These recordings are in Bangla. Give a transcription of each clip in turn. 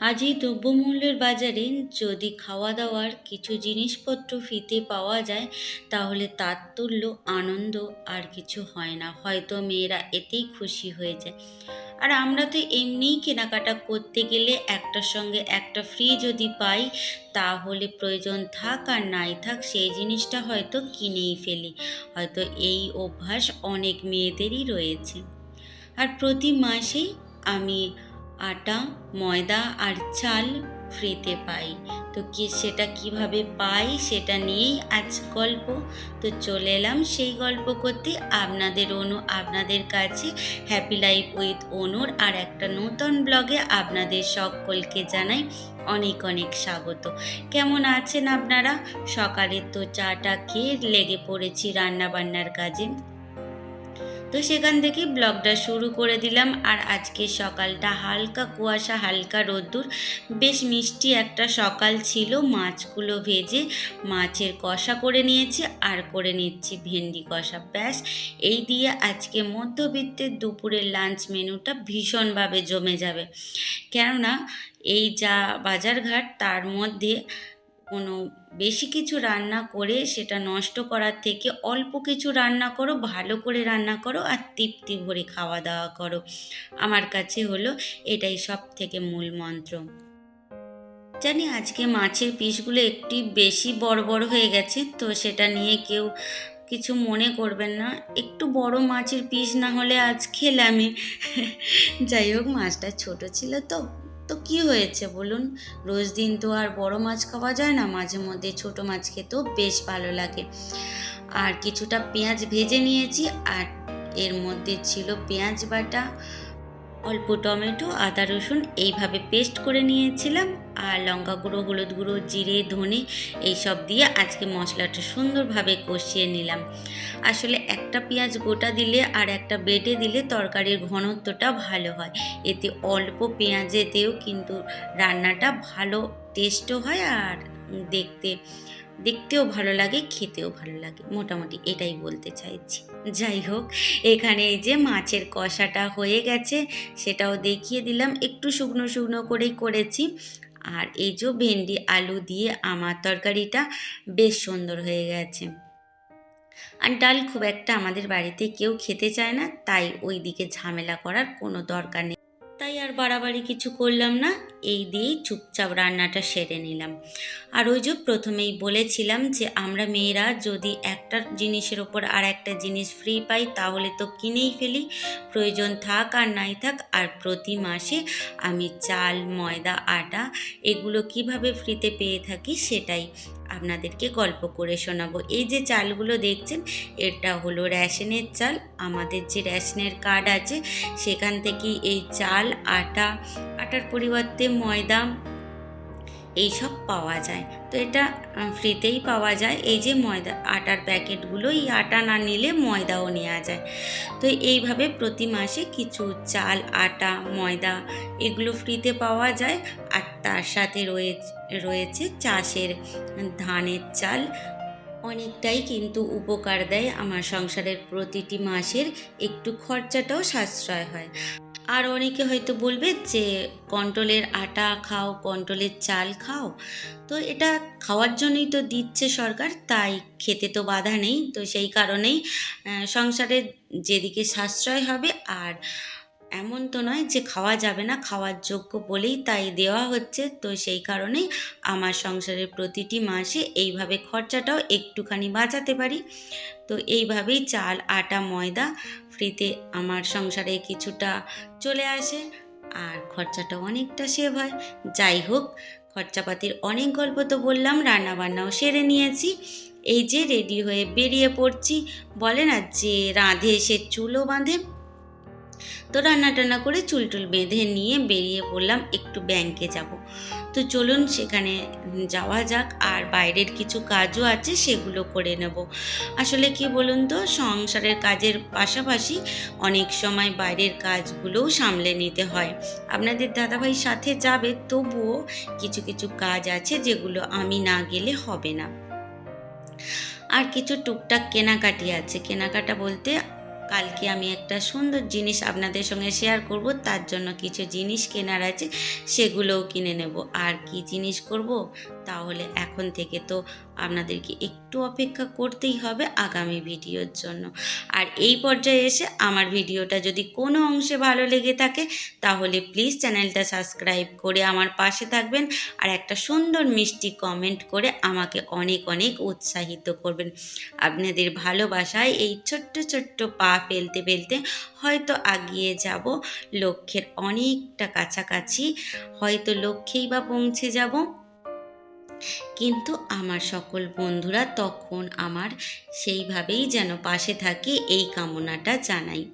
আজ এই দ্রব্যমূল্যের বাজারে যদি খাওয়া দাওয়ার কিছু জিনিসপত্র ফিতে পাওয়া যায়, তাহলে তার তুল্য আনন্দ আর কিছু হয় না। হয়তো মেয়েরা এতেই খুশি হয়ে যায় আর আমরা তো এমনিই কেনাকাটা করতে গেলে একটার সঙ্গে একটা ফ্রি যদি পাই, তাহলে প্রয়োজন থাক আর নাই থাক, সেই জিনিসটা হয়তো কিনেই ফেলি। হয়তো এই অভ্যাস অনেক মেয়েদেরই রয়েছে। আর প্রতি মাসেই আমি আটা, ময়দা আর চাল ফ্রিতে পাই। তো কি সেটা কীভাবে পাই সেটা নিয়েই আজ গল্প। তো চলে এলাম সেই গল্প করতে। আপনাদের অনু, আপনাদের কাছে হ্যাপি লাইফ উইথ অনুর আর একটা নতুন ব্লগে আপনাদের সকলকে জানাই অনেক অনেক স্বাগত। কেমন আছেন আপনারা? সকালে তো চাটা খেয়ে লেগে পড়েছি রান্না বান্নার কাজে। তো সেখান থেকে ব্লগটা শুরু করে দিলাম। আর আজকে সকালটা হালকা কুয়াশা, হালকা রোদ্দুর, বেশ মিষ্টি একটা সকাল ছিল। মাছগুলো ভেজে মাছের কষা করে নিয়েছি আর করে নিচ্ছি ভেন্ডি কষা। ব্যাস, এই দিয়ে আজকে মধ্যবিত্তের দুপুরের লাঞ্চ মেনুটা ভীষণভাবে জমে যাবে। কেননা এই যা বাজারঘাট, তার মধ্যে কোনো বেশি কিছু রান্না করে সেটা নষ্ট করার থেকে অল্প কিছু রান্না করো, ভালো করে রান্না করো আর তৃপ্তি ভরে খাওয়া দাওয়া করো। আমার কাছে হলো এটাই সব থেকে মূল মন্ত্র। জানি আজকে মাছের পিসগুলো একটি বেশি বড় বড় হয়ে গেছে, তো সেটা নিয়ে কেউ কিছু মনে করবেন না। একটু বড় মাছের পিস না হলে আজ খেলামই। যাই হোক, মাছটা ছোট ছিল তো। তো কি হয়েছে বলুন? রোজ দিন তো আর বড় মাছ খাওয়া যায় না, মাঝে মধ্যে ছোট মাছ খেতেও বেশ ভালো লাগে। আর কিছুটা পেঁয়াজ ভেজে নিয়েছি, আর এর মধ্যে ছিল পেঁয়াজ বাটা, অল্প টমেটো, আদা রসুন, এইভাবে পেস্ট করে নিয়েছিলাম। আর লঙ্কা গুঁড়ো, হলুদ গুঁড়ো, জিরে, ধনে এইসব দিয়ে আজকে মশলাটা সুন্দরভাবে কষিয়ে নিলাম। আসলে একটা পেঁয়াজ গোটা দিলে আর একটা বেটে দিলে তরকারির ঘনত্বটা ভালো হয়। এতে অল্প পেঁয়াজেতেও কিন্তু রান্নাটা ভালো টেস্টও হয় আর দেখতে, দেখতেও ভালো লাগে, খেতেও ভালো লাগে। মোটামুটি এটাই বলতে চাইছি। যাই হোক, এখানে এই যে মাছের কষাটা হয়ে গেছে, সেটাও দেখিয়ে দিলাম। একটু শুকনো শুকনো করেই করেছি। আর এই যে ভেন্ডি, আলু দিয়ে আমার তরকারিটা বেশ সুন্দর হয়ে গেছে। আর ডাল খুব একটা আমাদের বাড়িতে কেউ খেতে চায় না, তাই ওই দিকে ঝামেলা করার কোনো দরকার নেই। তাই আর বাড়াবাড়ি কিছু করলাম না। এই দিয়েই চুপচাপ রান্নাটা সেরে নিলাম। আর ওই যে প্রথমেই বলেছিলাম যে আমরা মেয়েরা যদি একটা জিনিসের ওপর আর একটা জিনিস ফ্রি পাই, তাহলে তো কিনেই ফেলি। প্রয়োজন থাক আর নাই থাক, আর প্রতি মাসে আমি চাল, ময়দা, আটা, এগুলো কীভাবে ফ্রিতে পেয়ে থাকি সেটাই। আপনাদেরকে গল্প করে শোনাবো। এই যে চালগুলো দেখছেন, এটা হলো রেশনের চাল। আমাদের যে রেশনের কার্ড আছে, সেখান থেকে এই চাল, আটা, আটার পরিবর্তে ময়দা এইসব পাওয়া যায়। তো এটা ফ্রিতেই পাওয়া যায়। এই যে ময়দা, আটার প্যাকেটগুলো, এই আটা না নিলে ময়দাও নেওয়া যায়। তো এইভাবে প্রতি মাসে কিছু চাল, আটা, ময়দা, এগুলো ফ্রিতে পাওয়া যায়। আর তার সাথে রয়ে রয়েছে চাষের ধানের চাল। অনেকটাই কিন্তু উপকার দেয়। আমার সংসারের প্রতিটি মাসের একটু খরচাটাও সাশ্রয় হয়। আর অনেকে হয়তো বলবে যে কন্ট্রোলের আটা খাও, কন্ট্রোলের চাল খাও। তো এটা খাওয়ার জন্যই তো দিচ্ছে সরকার, তাই খেতে তো বাধা নেই। তো সেই কারণেই সংসারের যেদিকে সাশ্রয় হবে, আর এমন তো নয় যে খাওয়া যাবে না, খাওয়ার যোগ্য বলেই তাই দেওয়া হচ্ছে। তো সেই কারণেই আমার সংসারের প্রতিটি মাসে এইভাবে খরচাটাও একটুখানি বাঁচাতে পারি। তো এইভাবেই চাল, আটা, ময়দা ফ্রিতে আমার সংসারে কিছুটা চলে আসে আর খরচাটা অনেকটা সেভ হয়। যাই হোক, খরচাপাতির অনেক গল্প তো বললাম, রান্নাবান্নাও সেরে নিয়েছি। এই যে রেডি হয়ে বেরিয়ে পড়ছি, বলে না যে রাঁধে সে চুলও বাঁধে তো রান্না টান্না করে চুল টুল বেঁধে নিয়ে বেরিয়ে পড়লাম একটু ব্যাংকে যাব। তো চলুন সেখানে যাওয়া যাক আর বাইরের কিছু কাজও আছে সেগুলো করে নেব। আসলে কি বলুন তো, সংসারের কাজের পাশাপাশি অনেক সময় বাইরের কাজগুলোও সামলে নিতে হয়। আপনাদের দাদাভাই সাথে যাবে, তবুও কিছু কিছু কাজ আছে যেগুলো আমি না গেলে হবে না। আর কিছু টুকটাক কেনাকাটি আছে। কেনাকাটা বলতে কালকে আমি একটা সুন্দর জিনিস আপনাদের সঙ্গে শেয়ার করব, তার জন্য কিছু জিনিস কেনার আছে, সেগুলোও কিনে নেব। আর কি জিনিস করব? তাহলে এখন থেকে তো আপনাদেরকে একটু অপেক্ষা করতেই হবে আগামী ভিডিওর জন্য। আর এই পর্যায়ে এসে আমার ভিডিওটা যদি কোনো অংশে ভালো লেগে থাকে, তাহলে প্লিজ চ্যানেলটা সাবস্ক্রাইব করে আমার পাশে থাকবেন আর একটা সুন্দর মিষ্টি কমেন্ট করে আমাকে অনেক অনেক উৎসাহিত করবেন। আপনাদের ভালোবাসায় এই ছোট্ট ছোট্ট পা ফেলতে ফেলতে হয়তো আগিয়ে যাব, লক্ষ্যের অনেকটা কাছাকাছি, হয়তো লক্ষ্যেই বা পৌঁছে যাব। কিন্তু আমার সকল বন্ধুরা তখন আমার সেইভাবেই যেন পাশে থাকে এই কামনাটা জানাই।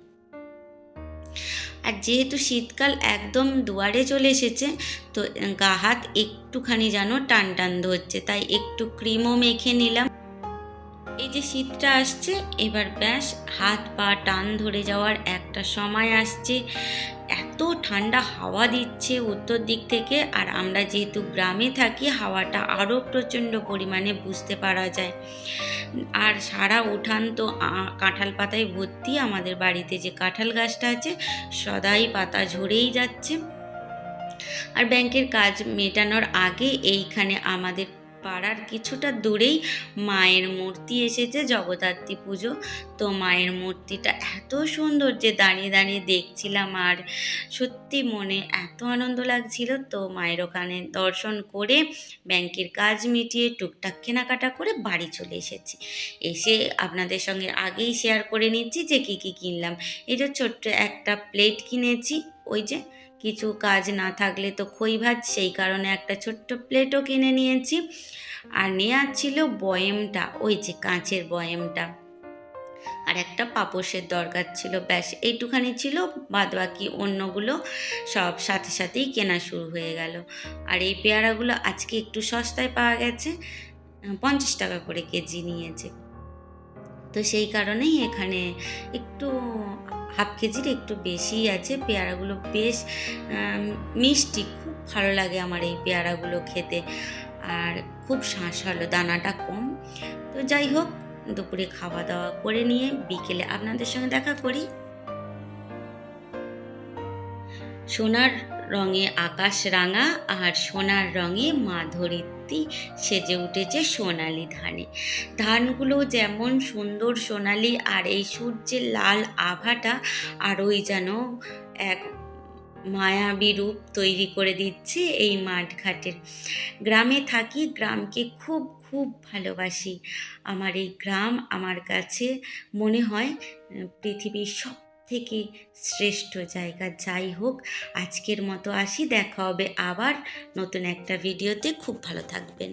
আর যেহেতু শীতকাল একদম দুয়ারে চলে এসেছে, তো গা হাত একটুখানি যেন টান টান ধরছে, তাই একটু ক্রিমও মেখে নিলাম। এই যে শীতটা আসছে, এবার ব্যাস হাত পা টান ধরে যাওয়ার একটা সময় আসছে। ঠান্ডা হাওয়া দিচ্ছে উত্তর দিক থেকে আর আমরা যেহেতু গ্রামে থাকি হাওয়াটা আরও প্রচণ্ড পরিমাণে বুঝতে পারা যায়। আর সারা উঠান তো কাঁঠাল পাতায় ভর্তি। আমাদের বাড়িতে যে কাঁঠাল গাছটা আছে, সদাই পাতা ঝরেই যাচ্ছে। আর ব্যাংকের কাজ মেটানোর আগে এইখানে আমাদের পাড়ার কিছুটা দূরেই মায়ের মূর্তি এসেছে জগদ্ধাত্রী পুজো। তো মায়ের মূর্তিটা এত সুন্দর যে দাঁড়িয়ে দাঁড়িয়ে দেখছিলাম আর সত্যি মনে এত আনন্দ লাগছিল। তো মায়ের ওখানে দর্শন করে ব্যাংকের কাজ মিটিয়ে টুকটাক কেনাকাটা করে বাড়ি চলে এসেছি। এসে আপনাদের সঙ্গে আগেই শেয়ার করে নিচ্ছি যে কী কী কিনলাম। এই যে ছোট্ট একটা প্লেট কিনেছি, ওই যে কিছু কাজ না থাকলে তো খই ভাত, সেই কারণে একটা ছোট্ট প্লেটও কিনে নিয়েছি। আর নেওয়ার ছিল বয়েমটা, ওই যে কাঁচের বয়েমটা। আর একটা পাপোশের দরকার ছিল, ব্যাস এইটুখানি ছিল বাদ বাকি অন্যগুলো সব সাথে সাথেই কেনা শুরু হয়ে গেল। আর এই পেয়ারাগুলো আজকে একটু সস্তায় পাওয়া গেছে পঞ্চাশ টাকা করে কেজি নিয়েছে। তো সেই কারণেই এখানে একটু হাফ কেজির একটু বেশিই আছে, পেয়ারাগুলো বেশ মিষ্টি, খুব ভালো লাগে আমার এই পেয়ারাগুলো খেতে। আর খুব শাঁস শাঁসালো দানাটা কম। তো যাই হোক, দুপুরে খাওয়া দাওয়া করে নিয়ে বিকেলে আপনাদের সঙ্গে দেখা করি। সোনার রঙে আকাশ রাঙা আর সোনার রঙে মা সেজে উঠেছে সোনালি ধানে। ধানগুলো যেমন সুন্দর সোনালি আর এই সূর্যের লাল আভাটা আর ওই যেন এক মায়াবী রূপ তৈরি করে দিচ্ছে এই মাঠঘাটের গ্রামে থাকি, গ্রামকে খুব খুব ভালোবাসি। আমার এই গ্রাম আমার কাছে মনে হয় পৃথিবীর সব থেকে শ্রেষ্ঠ জায়গা যাই হোক, আজকের মতো আসি, দেখা হবে আবার নতুন একটা ভিডিওতে। খুব ভালো থাকবেন।